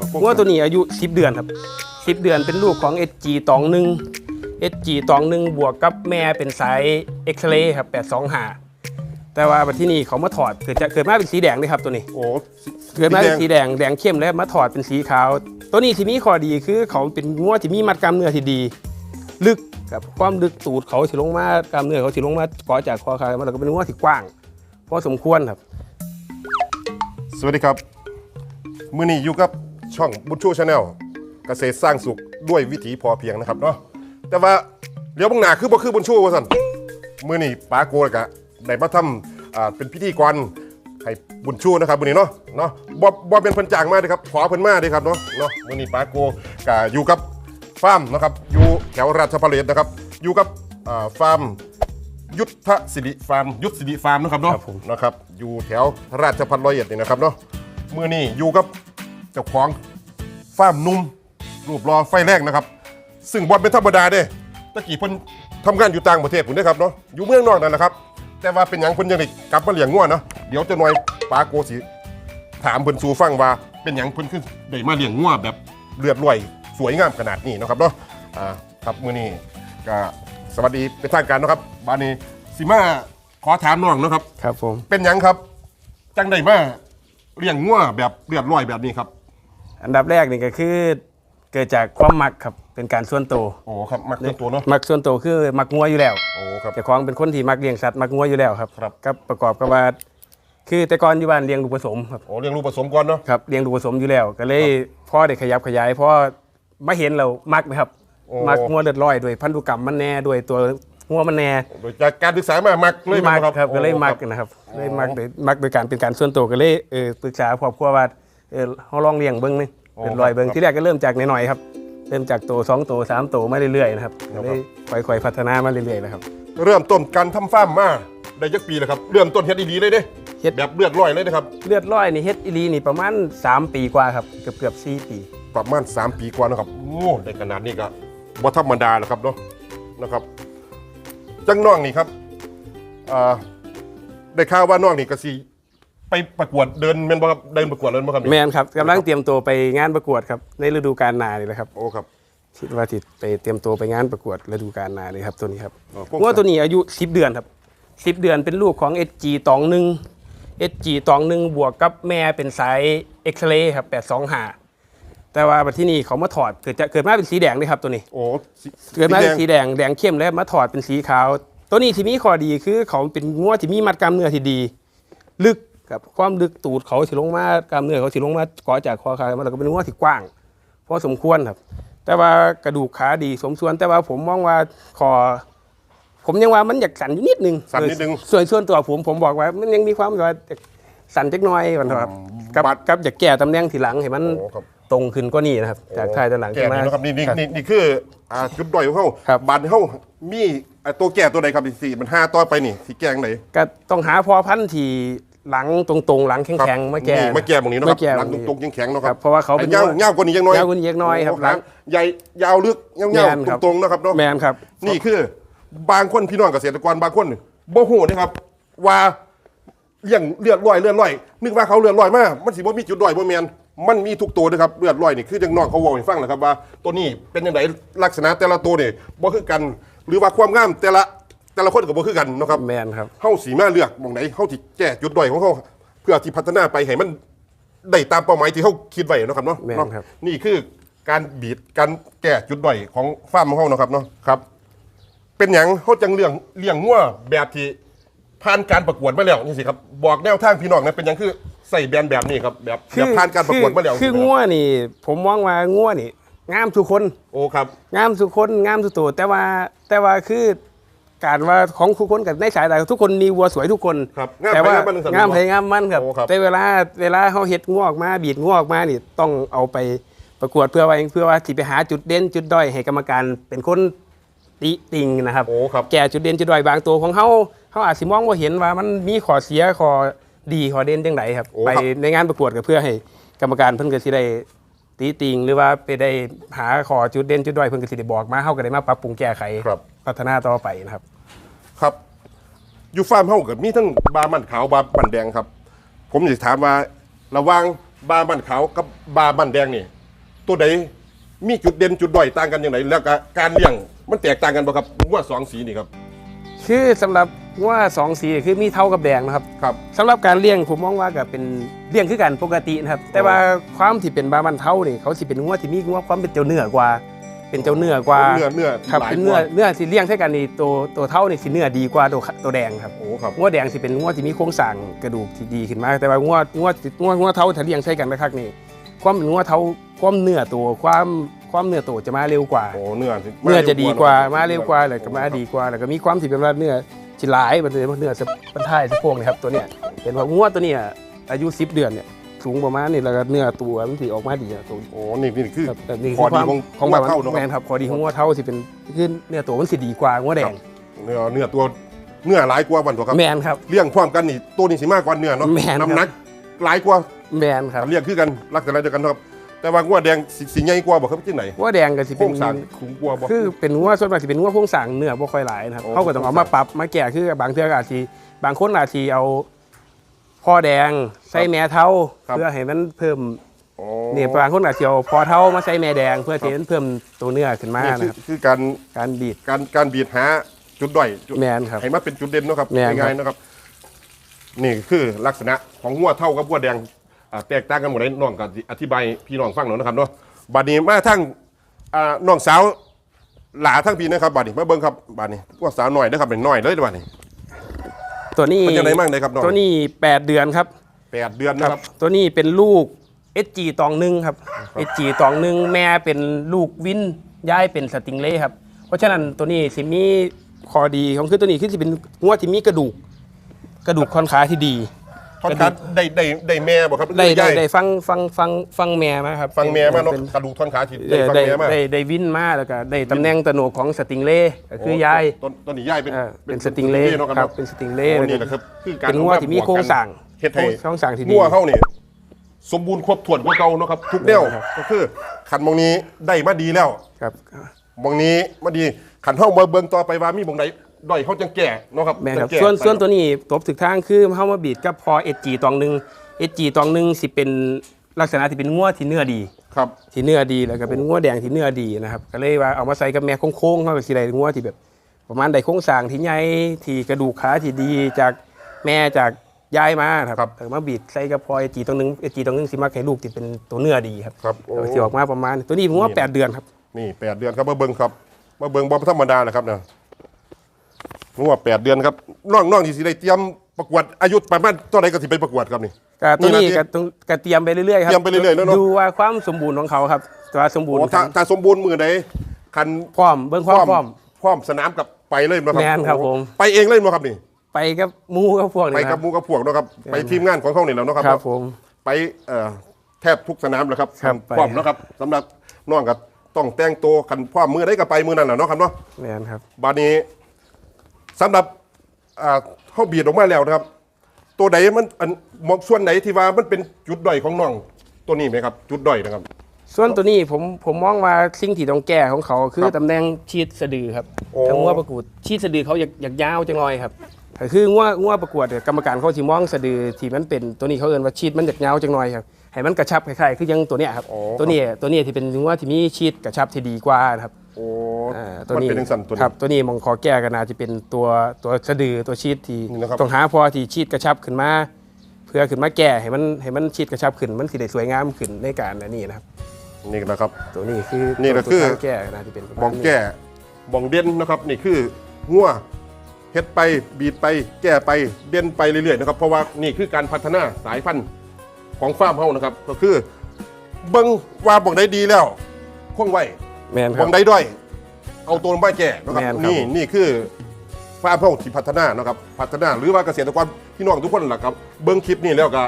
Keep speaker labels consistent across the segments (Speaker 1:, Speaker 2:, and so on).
Speaker 1: อ๋อพวก
Speaker 2: งัวตัวนี้อายุ 10 เดือนครับ 10 เดือนเป็นลูกของ SG ตองหนึ่ง SG ตองหนึ่งบวกกับแม่เป็นสายเอ็กซเรย์ครับ825แต่ว่าบัดที่นี่เขามาถอดเกิดจะเกิดมาเป็นสีแดงเลยครับตัวนี้
Speaker 1: โอ้
Speaker 2: เกิดมาเป็น
Speaker 1: สี
Speaker 2: สี
Speaker 1: แดง
Speaker 2: แดงแดงเข้มแล้วมาถอดเป็นสีขาว ตัวนี้ที่มีข้อดีคือเขาเป็นงัวที่มีมัดกล้ามเนื้อที่ดี ลึกครับความลึกตูดเขาสิลงมากล้ามเนื้อเขาสิลงมาเกาะจากคอขามาแล้วก็เป็นงัวที่กว้างพอสมควรครับ
Speaker 1: สวัสดีครับ มือนี้อยู่กับ ช่องบุญชูชาแนลเกษตรสร้างสุขด้วยวิถีพอเพียงนะครับเนาะแต่ว่าเดี๋ยวบางหนาคือบ่คือบุญชูว่าสั่นมือนี้ป้าโกกะได้มาทำอ่าเป็นพิธีกรให้บุญชูนะครับมือนี้เนาะเนาะบ่บ่เป็นเพิ่นจ้างมาเด้อครับขอเพิ่นมาเด้อครับเนาะเนาะมือนี้ป้าโกกะอยู่กับฟาร์มนะครับอยู่แถวราชพฤกษ์นะครับ อยู่กับอ่าฟาร์มยุทธสิริฟาร์มยุทธสิริฟาร์มนะครับเนาะ
Speaker 2: ครับผม
Speaker 1: นะครับอยู่แถวราชพัฒร้อยเอ็ดนี่นะครับเนาะมือนี้อยู่กับ เจ้าของฟาร์มหนุ่มรูปรอไฟแรกนะครับ ซึ่งบอลเป็นธรรมดาเด้ตะกี้เพิ่นทำงานอยู่ต่างประเทศผมด้ครับเนาะอยู่เมืองนอกนั่นแหละครับ แต่ว่าเป็นหยังเพิ่นยังได้กลับมาเลี้ยงงัวเนาะเดี๋ยวจะหน่อยปาโกสิถามเพิ่นสู่ฟังว่า เป็นหยังเพิ่นคือได้มาเลี้ยงงัวแบบเลือดลอยสวยงามขนาดนี้เนาะครับเนาะอ่าครับมื้อนี้ก็สวัสดีเป็นทางการเนาะครับบานนี้สิมาขอถามน้องเนาะครับ
Speaker 2: ครับผม
Speaker 1: เป็นหยังครับ จังได้มาเลี้ยงงัวแบบเลือดลอยแบบนี้ครับ
Speaker 2: อันดับแรกนี่ก็คือเกิดจากความมักครับเป็นการส่วนตัว
Speaker 1: โอ้ครับมักเรื่องตัวเนาะ
Speaker 2: มักส่วนตัวคือมักงัวอยู่แล้ว
Speaker 1: โอ้ครับ
Speaker 2: เจ้าของเป็นคนที่มักเลี้ยงสัตว์มักงัวอยู่แล้วครับ
Speaker 1: ครับ
Speaker 2: กับประกอบกับว่าคือแต่ก่อนอยู่บ้านเลี้ยงลูกผสมครับ
Speaker 1: โอ้เลี้ยงลูกผสมก่อนเนาะ
Speaker 2: ครับเลี้ยงลูกผสมอยู่แล้ว ก็เลยพ่อได้ขยับขยายเพราะมาเห็นเรามักนะครับ
Speaker 1: โอ้
Speaker 2: มักงัวเลือดร้อยด้วยพันธุกรรมมันแน่ด้วยตัวงัวมันแน่
Speaker 1: โดยจากการศึกษามามักเลย
Speaker 2: มัก
Speaker 1: มั้ง
Speaker 2: ครับก็เลย
Speaker 1: โอ้
Speaker 2: มักนะครับเลยมักโดยมักโดยการเป็นการส่วนตัวก็เลยเออปรึกษาครอบครัวว่า เออเฮาลองเลี้ยงเบิ่งนึงเป็นรอยเบิ่งที่แรกก็เริ่มจากน้อยๆครับ เริ่มจากตัวสองตัวสามตัวมาเรื่อยๆนะครับก็เลยค่อยๆพัฒนามาเรื่อยๆนะครับ
Speaker 1: เริ่มต้นการทำฟาร์มมาได้ยักปีแล้วครับ เริ่มต้นเฮ็ดดีๆเลยเด้
Speaker 2: เฮ็ด
Speaker 1: แบบเลือดลอยเลยนะครับ
Speaker 2: เลือดร้อยนี่เฮ็ดอีหลีนี่ประมาณ 3 ปีกว่าครับเกือบเกือบๆ4ปี
Speaker 1: ประมาณ 3 ปีกว่านะครับ โอ้ได้ขนาดนี้ก็บ่ธรรมดาแล้วครับเนาะนะครับ จังน้องนี่ครับอ่าได้ข่าวว่าน้องนี่ก็สิ ไปประกวดเดินแม่นบ่ครับเดินประกวดเลยบ่ครับ
Speaker 2: แมนครับกำลังเตรียมตัวไปงานประกวดครับในฤดูกาลหนานี่แหละครับ
Speaker 1: โอ้ครับ
Speaker 2: คิดว่าที่ไปเตรียมตัวไปงานประกวดฤดูกาลหนานี่ครับตัวนี้ครับ
Speaker 1: อ๋อพวก
Speaker 2: งัวตัวนี้อายุ 10 เดือนครับ 10 เดือนเป็นลูกของ SG ตองหนึ่ง SG ตองหนึ่งบวกกับแม่เป็นสายเอ็กซเรย์ครับ825แต่ว่าบัดที่นี่เขามาถอดเกิดจะเกิดมาเป็นสีแดงเลยครับตัวนี้
Speaker 1: โอ้สี
Speaker 2: เกิดมาเป็น
Speaker 1: แด
Speaker 2: สี
Speaker 1: ง
Speaker 2: แดงแดงเข้มแล้วมาถอดเป็นสีขาว ตัวนี้ที่มีข้อดีคือเขาเป็นงัวที่มีมัดกล้ามเนื้อที่ดี ลึก ครับความลึกตูดเขาสิลงมากล้ามเนื้อเขาสิลงมาเกาะจากคอขามาแล้วก็เป็นงัวที่กว้างพอสมควรครับ แต่ว่ากระดูกขาดีสมส่วน แต่ว่าผมมองว่าคอผมยังว่ามันอยากสั่นอยู่นิดนึง
Speaker 1: สั่นนิดนึง
Speaker 2: ส่วนส่วนตัวผมผมบอกว่ามันยังมีความแบบว่าสั่นจักหน้อยก่อนครับกับ
Speaker 1: บัด
Speaker 2: กับอยากแก้ตำแหน่งทีหลังให้มัน
Speaker 1: โอ้ครับ
Speaker 2: ตรงขึ้นก็นี่นะครับ จากท้ายด้านหลัง
Speaker 1: แก่
Speaker 2: มา
Speaker 1: นี่นะครับนี่นี่นี่นี่คืออ่าจุดด้อยของเขา
Speaker 2: ครับ
Speaker 1: บานเขามีอ่าตัวแก่ตัวใดครับที่สี่มันห้าต่อไปนี่ที่แกงไหน
Speaker 2: ก็ต้องหาพอพันธุ์ที่ หลังตรงๆ หลังแข็งๆมาแก้
Speaker 1: นี่มาแก่ตรงนี้เนาะค
Speaker 2: มา
Speaker 1: รับ
Speaker 2: แก้
Speaker 1: หลังตรงๆแข็งๆเนาะค
Speaker 2: ค
Speaker 1: รั
Speaker 2: รั
Speaker 1: บบ
Speaker 2: เพราะว่าเขาเป็น
Speaker 1: ยาว
Speaker 2: งัว
Speaker 1: ยาวกว่านี้ยังน้อย
Speaker 2: ยาวกว่านี้ยังน้อยครับ
Speaker 1: โโห
Speaker 2: หลัง
Speaker 1: ใหญ่ยาวลึกยาว
Speaker 2: แม่นครับ
Speaker 1: ๆตรงๆนะครับเนาะ
Speaker 2: แมนครับ
Speaker 1: นี่คือบางคนพี่น้องเกษตรกรบางคนบ่ฮู้นะครับ ว่าเลี้ยงเลือดลอยเลือดลอยนึกว่าเขาเลือดลอยมากมันสิบ่มีจุดด้อยบ่แม่นมันมีทุกตัวนะครับเลือดลอยนี่คือจังน้องเขาเว้าให้ฟังแหละครับว่า ตัวนี้เป็นจังไดลักษณะแต่ละตัวนี่บ่คือกัน หรือว่าความงามแต่ละ แต่ละคนก็บ่คือกันเนาะครับ
Speaker 2: แมนครับ
Speaker 1: เฮาสีมาเลือกหมองไหนเฮาที่แก้จุดด้อยของเฮาเพื่อที่พัฒนาไปให้มันได้ตามเป้าหมายที่เฮาคิดไว้เนาะครับเนาะ
Speaker 2: แม่น
Speaker 1: เนาะ
Speaker 2: ครับ
Speaker 1: นี่คือการบีดการแก้จุดด้อยของฟาร์มของเฮาเนาะครับเนาะครับ เป็นหยังเฮาจังเลี้ยงเลี้ยงงัวแบบที่ผ่านการประกวดมาแล้วนี่สิครับบอกแนวทางพี่น้องนะเป็นหยังคือใส่แบรนด์แบบนี้ครับแบบแบบผ่านการประกวดมาแล้ว
Speaker 2: คือ
Speaker 1: สิรับ
Speaker 2: งัวนี่ ผมมองว่างัวนี่งามทุกคน
Speaker 1: โอ้ครับ
Speaker 2: งามทุกคนงามทุกตัวแต่ว่าแต่ว่าคือ การว่าของทุกคนกับในสายตาทุกคนมีวัวสวยทุกคน
Speaker 1: ครับงาม
Speaker 2: แต่ว่า
Speaker 1: ไปงามมัน
Speaker 2: งามไปงามมันครับ
Speaker 1: โอ้ครับ
Speaker 2: แต่เวลาเวลาเขาเฮ็ดงวออกมาบีดงวออกมานี่ต้องเอาไปประกวดเพื่อว่าเพื่อว่าที่ไปหาจุดเด่นจุดด้อยให้กรรมการเป็นคนติติงนะครับ
Speaker 1: โอ้ครับ
Speaker 2: แก่จุดเด่นจุดด้อยบางตัวของเขาเขาอาจสิมองว่าเห็นว่ามันมีข้อเสียข้อดีข้อเด่นจังไดครับ
Speaker 1: โอ้
Speaker 2: ไป
Speaker 1: ครับ
Speaker 2: ในงานประกวดก็เพื่อให้กรรมการเพิ่นก็สิได้ ตีติงหรือว่าไปได้หาข้อจุดเด่นจุดด้อยเพิ่นก็สิได้บอกมาเฮาก็ได้มาปรับปรุงแก้ไข
Speaker 1: ครับ
Speaker 2: พัฒนาต่อไปนะครับ
Speaker 1: ครับอยู่ฟาร์มเฮาก็มีทั้งบามันขาวบามันแดงครับ ผมอยากถามว่าระหว่างบาบันขาวกับบาบันแดงนี่ ตัวใดมีจุดเด่นจุดด้อยต่างกันอย่างไรแล้วก็การเลี้ยงมันแตกต่างกันบ่ครับว่าสองสีนี่ครับ
Speaker 2: คือสำหรับ ว่าสองสีคือมีเท่ากับแดงนะครับ
Speaker 1: ครับ
Speaker 2: สำหรับการเลี้ยงผมมองว่าก็เป็นเลี้ยงคือกันปกตินะครับแต่ว่าความที่เป็นบาบันเท่านี่เขาสิเป็นงัวที่มีงัวความเป็นเจ้าเนื้อกว่า เป็นเจ้าเนื้อกว่า
Speaker 1: เนื้อเนื้อ
Speaker 2: ครับ
Speaker 1: หลาย
Speaker 2: เป็น
Speaker 1: ก
Speaker 2: เนื้อ
Speaker 1: ว่า
Speaker 2: เนื้อสิเลี้ยงใช่กันนี่ตัวตัวเท่านี่สิเนื้อดีกว่าตัวตัวแดงครับ
Speaker 1: โอ้ครับ
Speaker 2: งัวแดงสิเป็นงัวที่มีโครงสร้างกระดูกที่ดีขึ้นมา แต่ว่างัวงัวงัวงัวเท่าถ้าเลี้ยงใช่กันนะครับนี่ความเป็นงัวเท่าความเนื้อตัวความความเนื้อตัวจะมาเร็วกว่า
Speaker 1: โอ้เนื้อสิ
Speaker 2: เนื้อจะดีกว่า
Speaker 1: เนะ
Speaker 2: มาเร็วกว่าเลยก็มาดีกว่าแล้วก็มีความที่เป็นว่าเนื้อ จิหลายมันเลยเนื้อสะพันท้ายสะโพกนะครับตัวเนี้ยเห็นว่างัวตัวเนี้ยอายุ10เดือนเนี่ยสูงประมาณนี้แล้วก็เนื้อตัวมันสิออกมาดีอะตัว
Speaker 1: โอ้นี่นี่คือ
Speaker 2: ครับแบบนี้
Speaker 1: ข้อดี
Speaker 2: ความ
Speaker 1: ของ
Speaker 2: ของ
Speaker 1: งัว
Speaker 2: แบบ
Speaker 1: เท่าเนอะ
Speaker 2: แมนครับข้อดีของงัวเท่าสิเป็นคือเนื้อตัวมันสิดีกว่างัวแดง
Speaker 1: เนื้อเนื้อตัวเนื้อหลายกว่าวันตัวครับ
Speaker 2: แมนครับ
Speaker 1: เลี้ยงความกันนี่ตัวนี้สิมากกว่าเนื้อเนาะ
Speaker 2: แม่นครับ
Speaker 1: น้ำหนักหลายกว่า
Speaker 2: แมนครับ
Speaker 1: เลี้ยงคือกันลักษณะเดียวกันเนาะครับ แต่ว่างัวแดงสิสิใหญ่กว่าบ่ครับที่ไหน
Speaker 2: งัวแดงก็สิ
Speaker 1: โคร
Speaker 2: เป็น
Speaker 1: งสร้างสูงกว่าบ่
Speaker 2: คือเป็นงัวส่วนมากสิเป็นงัวโครงสร้างเนื้อบ่ค่อยหลายนะครับ
Speaker 1: โอ้
Speaker 2: เขาก็ต้องเอามาปรับมาแก้คือบางเทื่อก็อาจสิบางคนอาจสิเอาพ่อแดงใส่แม่เท่า
Speaker 1: ครับ
Speaker 2: เพื่อให้มันเพิ่ม
Speaker 1: โอ้
Speaker 2: เนี่ยบางคนอาจจะเอาพอเท่ามาใส่แม่แดง เพื่อที่จะเพิ่มตัวเนื้อขึ้นมา
Speaker 1: นี่
Speaker 2: นะ
Speaker 1: คือ
Speaker 2: ครับ
Speaker 1: คือการ
Speaker 2: การบีด
Speaker 1: การการบีดหาจุดด้อยจุด
Speaker 2: แมนครับ
Speaker 1: ให้มาเป็นจุดเด่นเนาะครับ
Speaker 2: แม่นครับ
Speaker 1: ง่ายๆนะครับ นี่คือลักษณะของงัวเท่ากับงัวแดง อ่าแตกต่างกันหมดเลยน้องก็สิอธิบายพี่น้องฟังหน่อยนะครับเนาะบัดนี้มาทั้งอ่าน้องสาวหลาทั้งพี่นะครับบัดนี้มาเบิ่งครับบัดนี้งัวสาวหน่อยนะครับเป็นน้อยเลยเด้อบัดนี้
Speaker 2: ตัวนี้
Speaker 1: มันจะได้มั่งเลยครับน้อง
Speaker 2: ตัวนี้ 8 เดือนครับ
Speaker 1: แปดเดือน
Speaker 2: ค
Speaker 1: นะ
Speaker 2: รับ
Speaker 1: ครับ
Speaker 2: ตัวนี้เป็นลูก SG ตองหนึ่งครับ SG ตองหนึ่งแม่เป็นลูกวินย้ายเป็นสติงเล่ครับ เพราะฉะนั้นตัวนี้สิมีข้อดีของคือตัวนี้คือสิเป็นงัวที่มีกระดูก กระดูกค่อนขาที่ดี
Speaker 1: ค่อนข้างได้ได้ได้แม่บ่ครับ
Speaker 2: ได้ได้
Speaker 1: ย่าย
Speaker 2: ได้ฟังฟังฟังฟังแม่มาครับ
Speaker 1: ฟังแม่มาเนาะ
Speaker 2: เป็น
Speaker 1: กระดูกท่อนขาที่
Speaker 2: ได้
Speaker 1: ได้ฟัง
Speaker 2: ได้
Speaker 1: แม่มา
Speaker 2: ได้ได้วินมาแล้วก็ได้ตำแหน่งตะโหนกของสติงเล่ก็คือยาย
Speaker 1: ต้นต้นนี้ย่ายเป็น
Speaker 2: เออเป็นสติงเล่
Speaker 1: เนาะ
Speaker 2: ครับ
Speaker 1: เนาะ
Speaker 2: เป็นสติงเล่
Speaker 1: โอ้นี่แหละครับคือการ
Speaker 2: เป็นงัวที่มีโครงสร้าง
Speaker 1: เฮ็ดให้
Speaker 2: โครงสร้างที่ดี
Speaker 1: งัวเฮานี่สมบูรณ์ครบถ้วนกว่าเก่าเนาะครับทุกแนว
Speaker 2: ครับ
Speaker 1: ก็คือขันมองนี้ได้มาดีแล้ว
Speaker 2: ครับ
Speaker 1: มองนี้มาดีขันเฮามาเบิ่งต่อไปว่ามีมองใด ด้อยเฮาจังแก่เนาะครับ
Speaker 2: แม่นครับ
Speaker 1: จังแก่
Speaker 2: ส่วน
Speaker 1: ไป
Speaker 2: ส่วนตัวนี้ตบถึกทางคือเฮามาบีดกับพอเอจีตองหนึ่งเอจีตองหนึ่งสิเป็นลักษณะที่เป็นงัวที่เนื้อดี
Speaker 1: ครับ
Speaker 2: ที่เนื้อดีแล้วก็เป็นงัวแดงที่เนื้อดีนะครับก็เลยว่าเอามาใส่กับแม่โค้งๆเขาก็สิได้งัวที่แบบ ประมาณได้โครงสร้างที่ใหญ่ที่กระดูกขาที่ดีจากแม่จากยายมาครับแล้วก็มาบีดใส่กับพอเอจีตองหนึ่งเอจีตองหนึ่งสิมาให้ลูกที่เป็นตัวเนื้อดีครับ
Speaker 1: ครับโอ้
Speaker 2: สิออกมาประมาณ ตัวนี้ผมว่าแปดเดือนครับ
Speaker 1: นี่แปดเดือนครับมาเบิ่งครับมาเบิ่งบ่ธรรมดานะครับเนี่ย งัวแปดเดือนครับน้องน้องที่สิได้เตรียมประกวดอายุประมาณเท่าไหร่ก็สิไปประกวดครับนี่
Speaker 2: ก็ตัวนี้
Speaker 1: นี่นะ
Speaker 2: ก็ต้องก็เตรียมไปเรื่อยๆครับ
Speaker 1: เตรียมไปเรื่อยๆแล้วเนอะ
Speaker 2: ดูว่าความสมบูรณ์ของเขาครับตัวสมบูรณ์
Speaker 1: โอ้ถ้าถ้าสมบูรณ์มือใดคัน
Speaker 2: พร้อมเบิ้งความพร้อม
Speaker 1: พร้อมสนามกับไปเลยมั้ยครับ
Speaker 2: แม่นครับผม
Speaker 1: ไปเองเลยมั้ยครับนี่
Speaker 2: ไปกับหมูกับพวก
Speaker 1: ไป
Speaker 2: นี้ค
Speaker 1: กั
Speaker 2: รั
Speaker 1: บบหมูกับพวกเนาะครับไปทีมงานของเขานี่แล้วเนาะครับ
Speaker 2: ครับผม
Speaker 1: ไปเอ่อแทบทุกสนามแล้วครับ
Speaker 2: ครับ
Speaker 1: พร้อม
Speaker 2: ไป
Speaker 1: เนาะครับสำหรับน้องกับต้องแต่งตัวคันพร้อมมือได้ก็ไปมือนั่นแหละเนาะครับเนาะ
Speaker 2: แม่นครับ
Speaker 1: บาดนี้ สำหรับอ่าเขาบีดออกมาแล้วนะครับ ตัวไหนมันอันมองส่วนไหนที่ว่ามันเป็นจุดด้อยของน้องตัวนี้ไหมครับ จุดด้อยนะครับ
Speaker 2: ส่วนตัวนี้ผมผมมองว่าสิ่งที่ต้องแก้ของเขา คื
Speaker 1: ค
Speaker 2: อ
Speaker 1: รับ
Speaker 2: ตำแหน่งชีดสะดือครับ
Speaker 1: โอ้
Speaker 2: ทั้งงัวประกวดชีดสะดือเขาอยากอยากยาวจังลอยครับก็คืองัวงัวประกวดเนี่ยกรรมการเขาสิมองสะดือที่มันเป็นตัวนี้เขาเอิ้นว่าชีดมันอยากยาวจังลอยครับให้มันกระชับคล้ายๆคือยังตัวเนี้ยครับ
Speaker 1: โอ้
Speaker 2: ตัวนี้ตัวนี้ที่เป็นงัวที่มีชีดกระชับที่ดีกว่านะครับ
Speaker 1: โอ้
Speaker 2: อ่า
Speaker 1: มันเป็นทังสันตัวนี้
Speaker 2: ครับตัวนี้มองคอแก้กันอาจจะเป็นตัวตัวสะดือตัวชีดที่
Speaker 1: นี่นะครับ
Speaker 2: ต้องหาพอที่ชีดกระชับขึ้นมา เพื่อขึ้นมาแก้ให้มันให้มันชีดกระชับขึ้นมันสิได้สวยงามขึ้นในการอันนี้นะครับ
Speaker 1: นี่นะครับ
Speaker 2: ตัวนี้คือ
Speaker 1: นี่ก็
Speaker 2: ตัว
Speaker 1: คือ
Speaker 2: ทางแก้กันอาจจะเป็นประมาณ
Speaker 1: บองแก้บองเด่นนะครับ นี่คืองัวเฮ็ดไปบีดไป แก้ไปเด่นไปเรื่อยๆนะครับ เพราะว่านี่คือการพัฒนาสายพันธุ์ของฟาร์มเฮานะครับ ก็คือเบิ่งว่าบองได้ดีแล้วคงไว้
Speaker 2: แมนค
Speaker 1: บ
Speaker 2: รั
Speaker 1: อบงได้ด้อยเอาตัวมาแก่นะครับ
Speaker 2: แม่นครับ
Speaker 1: นี่นี่คือฟาร์มเฮาที่พัฒนานะครับพัฒนาหรือว่าเกษตรกรพี่น้องทุกคนแหละครับ เบิ้งคลิปนี้แล้วก็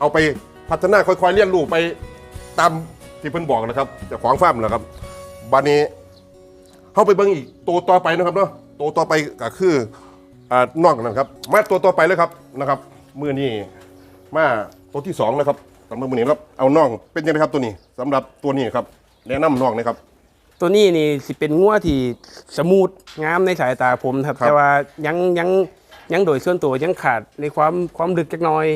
Speaker 1: เอาไปพัฒนาค่อยๆเรียนรู้ไปตามที่เพิ่นบอกนะครับเจากของฟาร์มนะครับบัดนี้เข้าไปเบิ้งอีกตัวต่อไปนะครับเนาะตัวต่อไปก็คืออ่านอกนะครับ มาตัวต่อไปเลยครับนะครับมือนี้มาตัวที่สองนะครับสำหรับมือนี้ครับเอาน่องเป็นยังไงครับตัวนี้สำหรับตัวนี้ครับแนะนำน่องนะครับ
Speaker 2: ตัวนี้นี่สิเป็นงัวที่สมูทงามในสายตาผมครับ
Speaker 1: ครับ
Speaker 2: แต่ว่ายังยังยังโดยส่วนตัวยังขาดในความความลึกจักหน่อย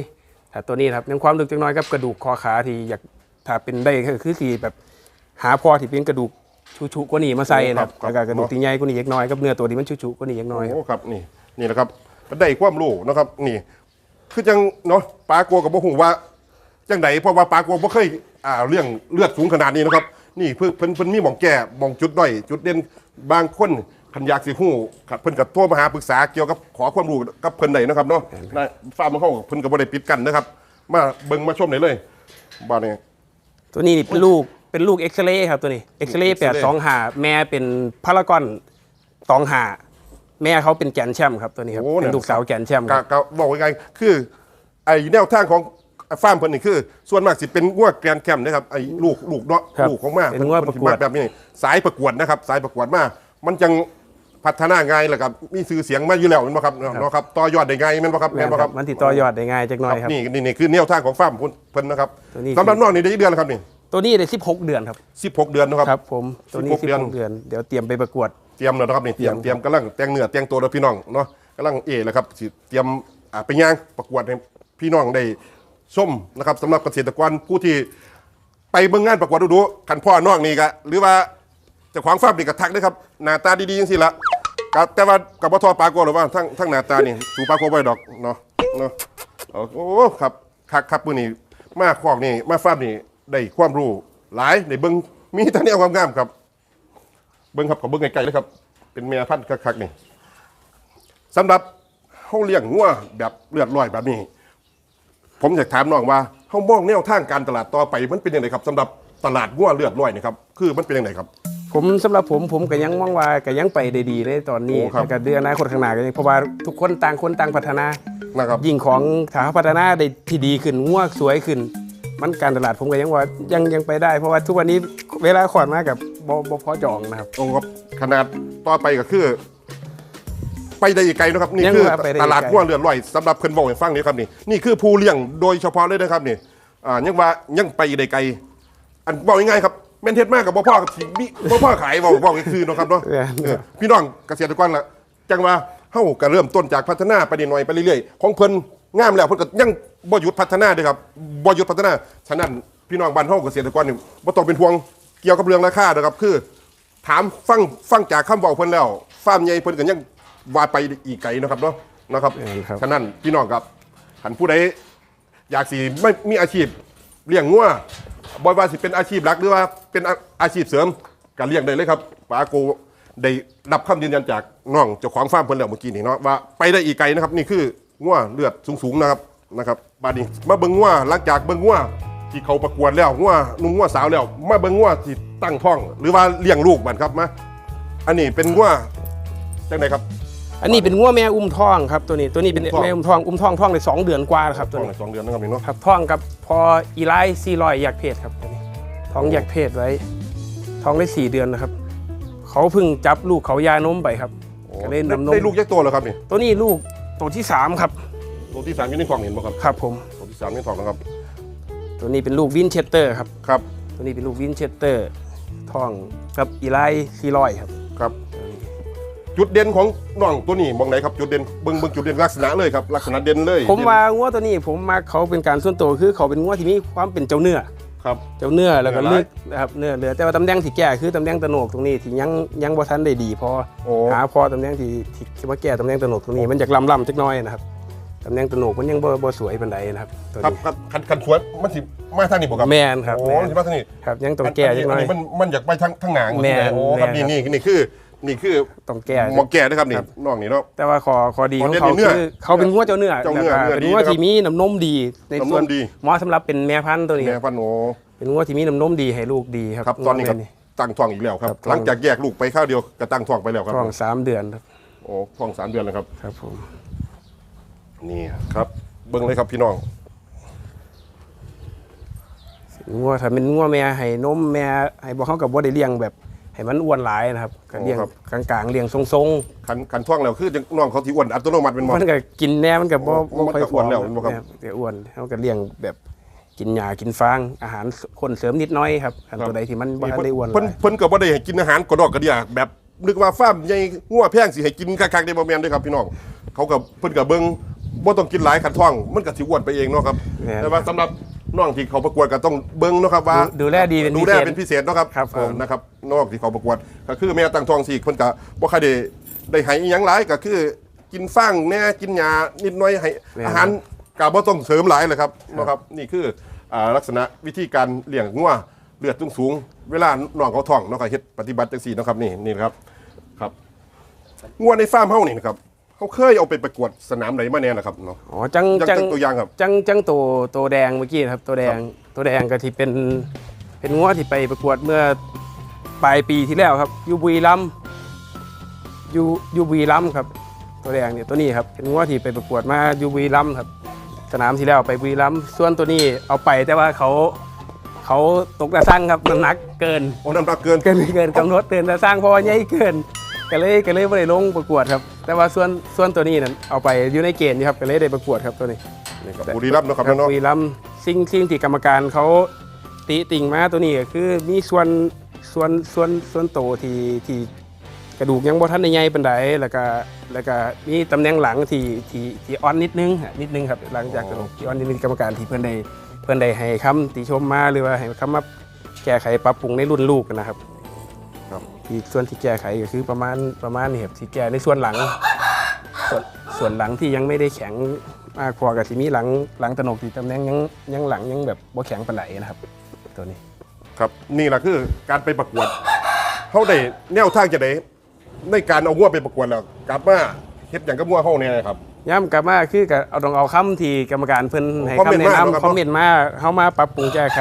Speaker 2: แต่ตัวนี้ครับยังความลึกจังน้อยครับกระดูกคอขาที่อยากถ้าเป็นได้ก็คือสีแบบหาพอที่เป็นกระดูกชุๆกว่านี้มาใส่นะครับ
Speaker 1: ครับ
Speaker 2: แล้วก็กระดูกที่ใหญ่กว่านี้เล็กน้อยครับเนื้อตัวที่มันชุๆกว่านี้เล็กน้อยครับ
Speaker 1: โอ้ครับนี่นี่นะครับมันได้ความรู้นะครับนี่คือจังเนาะปลาโกวกับบ่ฮู้ว่าจังไดเพราะว่าปลาโกวบ่เคยอ่าเรื่องเลือดสูงขนาดนี้นะครับ นี่เพิ่นเพิ่นเพิ่นมีหม่องแก้หม่องจุดด้อยจุดเด่นบางคนคันอยากสิฮู้ครับเพิ่นก็โทรมาหาปรึกษาเกี่ยวกับขอความรู้กับเพิ่นได้นะครับเนาะนายฟาร์มของเขาเพิ่นก็บ่ได้ปิดกั้นนะครับ มาเบิ่งมาชมได้เลยบ้านนี้
Speaker 2: ตัวนี้นี่เป็นลูกเป็นลูกเอ็กซเรย์ครับตัวนี้เอ็กซเรย์แปดสองหาแม่เป็นพารากอนตองหาแม่เขาเป็นแกรนด์แชมป์ครับตัวนี้ครับ
Speaker 1: โอ้
Speaker 2: เป็น
Speaker 1: เนี่ย
Speaker 2: ลูกสาวแกรนด์แชมป์ค
Speaker 1: ก็
Speaker 2: รับ
Speaker 1: ก็บอกยังไงคือไอ้แนวทางของ ฟาร์มเพิ่นนี่คือ ส่วนมากสิเป็นงวดแกรนด์แคมป์นะครับไอ้ลูกลูกเนาะ
Speaker 2: ครับ
Speaker 1: ลูกของมา
Speaker 2: เป็นงวดประกวด
Speaker 1: เพิ่นสิมาแบบนี้สายประกวดนะครับ สายประกวดมา มันจังพัฒนาง่ายแหละครับมีชื่อเสียงมาอยู่แล้วแม่นบ่ครับเนาะครับต่อยอดได้ไงแม่นบ่ครับ
Speaker 2: แม่
Speaker 1: แม่น
Speaker 2: น
Speaker 1: บ่
Speaker 2: ค
Speaker 1: ค
Speaker 2: รั
Speaker 1: รั
Speaker 2: บบมันติดต่อยอดได้ง่ายจักหน่อยครับ
Speaker 1: นี่นี่นี่คือแนวทางของฟาร์มเพิ่นนะครับ
Speaker 2: ตัวนี้
Speaker 1: สำหรับน้องนี่ได้กี่เดือนแล้วครับนี่
Speaker 2: ตัวนี้ได้16 เดือนครับ
Speaker 1: 16 เดือนนะครับ
Speaker 2: ครับ ผมตัวนี้
Speaker 1: 16 เดือน
Speaker 2: 16 เดือน เดี๋ยวเตรียมไปประกวด
Speaker 1: เตรียมแล้วนะครับนี่เตรียมเตรียมกำลังแต่งเนื้อแต่งตัวแล้วพี่น้องเนาะกำลังเอแล้วครับสิเตรียมอ่าไปย่างประกวดให้พี่น้องได้ ชมนะครับสำหรับเกษตรกรผู้ที่ไปเบิ่งงานประกวดดูๆคันพ่อนองนี่ก็หรือว่าเจ้าของฟาร์มนี่ก็ทักนะครับหน้าตาดีๆจังซี่ละก็แต่ว่ากับบ่ทอปลาโกหรือว่าทั้งทั้งหน้าตานี่สูปลาโกบ่ได้ดอกเนาะเนาะเอาโอ้ครับคักครับมื้อนี้มาคอกนี่มาฟาร์มนี่ได้ความรู้หลายได้เบิ่งมีแต่แนวความงามครับ เบิ้งครับขอเบิ้งไกลๆเลยครับ เป็นแม่พันธุ์คักๆนี่สำหรับเขาเลี้ยงงัวแบบเลือดลอยแบบนี้ ผมอยากถามน้องว่าเขามองแนวทางการตลาดต่อไปมันเป็นยังไงครับสำหรับตลาดงัวเลือดลอยนี่ครับคือมันเป็นยังไงครับ
Speaker 2: ผมสำหรับผมผมก็ยังมองว่าก็ยังไปได้ดีเลยตอนนี้
Speaker 1: โอ้ครับ
Speaker 2: แล้วก็เดือนอนาคตข้างหน้าก็ยังเพราะว่าทุกคนต่างคนต่างพัฒนา
Speaker 1: นะครับ
Speaker 2: ยิ่งของถาพัฒนาได้ที่ดีขึ้นง่วสวยขึ้น มันการตลาดผมก็ยังว่ายังยังไปได้ เพราะว่าทุกวันนี้เวลาขอดมากับบบ่พอจองนะครับ
Speaker 1: โอ้ครับขนาดต่อไปก็คือ ไปได้อีกไกลนะครับนี่
Speaker 2: ยัง
Speaker 1: คือ
Speaker 2: ว่าไปได้อีกไกล
Speaker 1: ตลาดงัวเลือดลอยสำหรับเพิ่นบอกให้ฟังนี่ครับนี่นี่คือผู้เลี้ยงโดยเฉพาะเลยนะครับนี่อ่ายังว่ายังไปได้ไกล อันบอกง่ายๆครับแม่นเท็ดมากกับบ่พ่อกับสิมีบ่พ่อขายบอกบอกอีกคือเนาะครับเนาะ
Speaker 2: เออ
Speaker 1: เออพี่น้องเกษตรกรละจังว่าเฮาก็เริ่มต้นจากพัฒนาไปนิดหน่อยไปเรื่อยๆของเพิ่นงามแล้วเพิ่นก็ยังบ่หยุดพัฒนาเด้อครับบ่หยุดพัฒนาฉะนั้นพี่น้องบ้านเฮาเกษตรกรนี่บ่ต้องเป็นห่วงเกี่ยวกับเรื่องราคาเด้อครับคือ ถามฟังฟังจากคำบอกเพิ่นแล้วฟาร์มใหญ่เพิ่นก็ยัง ว่าไปอีกไกลเนาะครับเนาะนะครับ
Speaker 2: เออครับ
Speaker 1: ฉะนั้นพี่น้องครับหันผู้ใดอยากสิไม่มีอาชีพเลี้ยงงัวบ่ว่าสิเป็นอาชีพหลักหรือว่าเป็นอาอาชีพเสริมก็เลี้ยงได้เลยครับปาโกได้รับคำยืนยันจากน้องเจ้าของฟาร์มเพิ่นแล้วเมื่อกี้นี่เนาะว่าไปได้อีกไกลนะครับนี่คืองัวเลือดสูงๆนะครับนะครับบาดนี้มาเบิ่งงัวหลังจากเบิ่งงัวที่เขาประกวดแล้วงัวหนุ่มงัวสาวแล้ว มาเบิ่งงัวที่ตั้งท้อง หรือว่าเลี้ยงลูกมันครับมาอันนี้เป็นงัวจังไดครับ
Speaker 2: อันนี้เป็นง่วแม่อุ้มท้องครับตัวนี้ตัวนี้เป็น
Speaker 1: อุ้มท้อง
Speaker 2: แม่อุ้มท้องอุ้มท้องท้องในสองเดือนกว่าแล้วครับตัว
Speaker 1: ท้อง
Speaker 2: นี้
Speaker 1: ในสองเดือนนะครับนี่เนาะ
Speaker 2: ครับท้องกับพออีไลซีรอยแยกเพศครับตัวนี้ท้องแยกเพศไว้ท้องได้สี่เดือนนะครับ เขาเพิ่งจับลูกเขายานมไปครับก็เลยนำนม
Speaker 1: ได้ลูกยักษ์ตัวแล้วครับนี่
Speaker 2: ตัวนี้ลูกตัวที่สามครับ
Speaker 1: ตัวที่สามอยี่ในกล่องเห็นบ่ครับ
Speaker 2: ครับผม
Speaker 1: ตัวที่สามในกล่องนะครับ
Speaker 2: ตัวนี้เป็นลูกวินเชสเตอร์ครับ
Speaker 1: ครับ
Speaker 2: ตัวนี้เป็นลูกวินเชสเตอร์ท้องกับอีไลซีรอยครับ
Speaker 1: ครับ จุดเด่นของน้องตัวนี้มองไหนครับจุดเด่นเบิ่งเบิ่งจุดเด่นลักษณะเลยครับลักษณะเด่นเลย
Speaker 2: ผมว่างัวตัวนี้ผมมาเขาเป็นการส่วนตัวคือเขาเป็นงัวที่มีความเป็นเจ้าเนื้อ
Speaker 1: ครับ
Speaker 2: เจ้าเนื้อแล้วก็
Speaker 1: เนื้อหลาย
Speaker 2: ลึกนะครับเนื้อเหลือแต่ว่าตำแหน่งที่แก่คือตำแหน่งตะโหนกตรงนี้ที่ยังยังบ่ทันได้ดีพอ
Speaker 1: โอ้
Speaker 2: หาพอตำแหน่งที่ที่ที่ว่าแก่ตำแหน่งตะโหนกตรงนี้มันจากลำลำจักหน้อยนะครับตำแหน่งตะโหนกมันยังบ่บ่สวยปานใดนะครับตัว
Speaker 1: ครับ
Speaker 2: นี้
Speaker 1: ครับคันคันสวนมันสิมาทางนี้บ่ครับ
Speaker 2: แม่นครับ
Speaker 1: โอ้
Speaker 2: แม่
Speaker 1: มัน
Speaker 2: น
Speaker 1: สิมาทางนี้
Speaker 2: ครับยังต้องแก่จักหน้อย
Speaker 1: นนี้มันมันอยากไปทางทางหนาง
Speaker 2: แม่น
Speaker 1: โอ้ครับ
Speaker 2: แม่
Speaker 1: นี่
Speaker 2: นครับ
Speaker 1: นี่นี่คือ นี่คือ
Speaker 2: ต้องแก่
Speaker 1: หมอแก่นะครับนี่
Speaker 2: ครับ
Speaker 1: น้องนี่เนาะ
Speaker 2: แต่ว่าขอขอดี
Speaker 1: ข
Speaker 2: ข
Speaker 1: อ
Speaker 2: อง
Speaker 1: เด่น
Speaker 2: เขา
Speaker 1: เนื้อ
Speaker 2: คือเขาเป็นงัวเจ้าเนื้อ
Speaker 1: เจ้าเนื้อ
Speaker 2: แล้วก็
Speaker 1: เนื้อ
Speaker 2: เป็น
Speaker 1: ดี
Speaker 2: งัว
Speaker 1: นะครับ
Speaker 2: ที่มีน้ำนมดี ใน
Speaker 1: น้ำนม
Speaker 2: ส่วน
Speaker 1: ดี
Speaker 2: เหมาะสำหรับเป็นแม่พันธุ์ตัวนี้
Speaker 1: แม่พันธุ์โอ้
Speaker 2: เป็นงัวที่มีน้ำนมดีให้ลูกดีครับ
Speaker 1: ครับตอนนี้ครับ
Speaker 2: งัวแม่
Speaker 1: ตั้งท้องอีกแล้วครับ
Speaker 2: ครับ
Speaker 1: หลังจากแยกลูกไปข้าวเดียวก็ตั้งท้องไปแล้วครับ
Speaker 2: ท้องสามเดือนครับ
Speaker 1: โอ้ท้องสามเดือนแล้วครับ
Speaker 2: ครับผม
Speaker 1: นี่ครับเบิ่งเลยครับพี่น้อง
Speaker 2: งัวถ้าเป็นงัวแม่ให้นมแม่ให้บ่เขากับบ่ได้เลี้ยงแบบ ให้มันอ้วนหลายนะครับก็เลี้ยงกลางๆเลี้ยงทรง
Speaker 1: คันคันท้องแล้วคือจังน้องเขาที่อ้วนอัตโนมัติเป็น
Speaker 2: ๆ
Speaker 1: บ่
Speaker 2: มันก็กินแน่มันก็บ่
Speaker 1: โอ้
Speaker 2: บ่ค่อย
Speaker 1: มันก็อ้วนแล้วมันบ่ครับ
Speaker 2: นะครับแต่อ้วนเขาก็เลี้ยงแบบกินหญ้ากินฟาง อาหารคนเสริมนิดหน้อยครับอันตัวใดที่มันบ่ทันได้อ้วนห
Speaker 1: เพิ่น
Speaker 2: ลาย
Speaker 1: เพิ่นก็บ่ได้ให้กินอาหารกระดอกกระเดียแบบนึกว่าฟาร์มใหญ่งัวแพงสิให้กินคักๆได้บ่แม่นเด้อครับพี่น้องเขาก็เพิ่นก็เบิ่งบ่ต้องกินหลายขันท้องมันก็สิอ้วนไปเองเนาะครับ
Speaker 2: แม่น
Speaker 1: แต่ว่าสำหรับ น้องที่เขาประกวดก็ต้องเบิ่งเนาะครับว่า
Speaker 2: ดูดูแลดีเป็น
Speaker 1: ดู
Speaker 2: พิ
Speaker 1: แล
Speaker 2: เศษ
Speaker 1: เป็นพิเศษเนาะครับ
Speaker 2: ครับผม
Speaker 1: เออนะครับน้องที่เขาประกวดก็คือแม่ตั้งท้องสี่เพิ่นก็บ่ค่อยได้ได้ให้อิหยังหลายก็คือ กินฟางแหน่กินหญ้านิดหน่อยให้อาหารก็บ่ต้องเสริมหลายเลยครับเนาะครับนี่คืออ่าลักษณะวิธีการเลี้ยงงัวเลือดสูงๆเวลาน้องเขาท้องเนาะก็เฮ็ดปฏิบัติจังซี่เนาะครับนี่นี่นะครับครับงัวในฟาร์มเฮานี่นะครับ เขาเคยเอาไปประกวดสนามไหนมาแน่นะครับเนาะ
Speaker 2: อ๋อจัง
Speaker 1: จัง
Speaker 2: จัง
Speaker 1: ตัวอย่างครับ
Speaker 2: จังจังตัวตัวแดงเมื่อกี้นะครับ ตัวแดงตัวแดงก็ที่เป็นเป็นงัวที่ไปประกวดเมื่อปลายปีที่แล้วครับอยูบุรีรัมย์อยูอยูบุรีรัมย์ครับ ตัวแดงเนี่ยตัวนี้ครับเป็นงัวที่ไปประกวดมาอยูบุรีรัมย์ครับ สนามที่แล้วไปบุรีรัมย์ส่วนตัวนี้เอาไปแต่ว่าเขาเขาตกตะสั่งครับน้ำหนักเกิน
Speaker 1: โอ้น้ำหนักเกิน
Speaker 2: เกินเกินกำหนดเกินตะสั่งเพราะว่าใหญ่เกิน ก็เลยก็เลยไม่ได้ลงประกวดครับ แต่ว่าส่วนส่วนตัวนี้นั้นเอาไปอยู่ในเกณฑ์อยู่ครับก็เลยได้ประกวดครับตัวนี้
Speaker 1: นี่ครับบุรีรัมย์เนาะครับ
Speaker 2: ครับ
Speaker 1: เนาะ
Speaker 2: บุรีรัมย์สิ่งสิ่งที่กรรมการเขาติติ่งมาตัวนี้ก็คือมีส่วนส่วนส่วนส่วนโตที่ที่กระดูกยังบ่ทันได้ใหญ่ปานใดแล้วก็แล้วก็มีตำแหน่งหลังที่ที่ที่อ่อนนิดนึงฮะนิดนึงครับหลังจากกระดูกที่อ่อนนิดนึงกรรมการที่เพิ่นได้เพิ่นได้ให้คำติชมมาหรือว่าให้คำมาแก้ไขปรับปรุงในรุ่นลูกนะครับ
Speaker 1: ครับ
Speaker 2: ที่ส่วนที่แก้ไขก็คือประมาณประมาณนี้ครับที่แก้ในส่วนหลัง ส่วนส่วนหลังที่ยังไม่ได้แข็งมากพอกับที่มีหลังหลังตะหนกที่ตำแหน่งยังยังหลังยังแบบบ่แข็งปานไหลนะครับ ตัวนี้
Speaker 1: ครับนี่แหละคือการไปประกวดเขาได้แนวทางจะได้ในการเอางัวไปประกวดแล้วกลับมาเฮ็ดอย่างกับงัวเฮาเนี่ยนะครับ
Speaker 2: ย้ำกลับมาคือกับเอาต้องเอาคำที่กรรมการเพิ่นให้
Speaker 1: คอมเมนต์
Speaker 2: คำแนะ
Speaker 1: มาเนาะครับ
Speaker 2: นำคอมเมนต์มาเฮามาปรับปรุงแก้ไข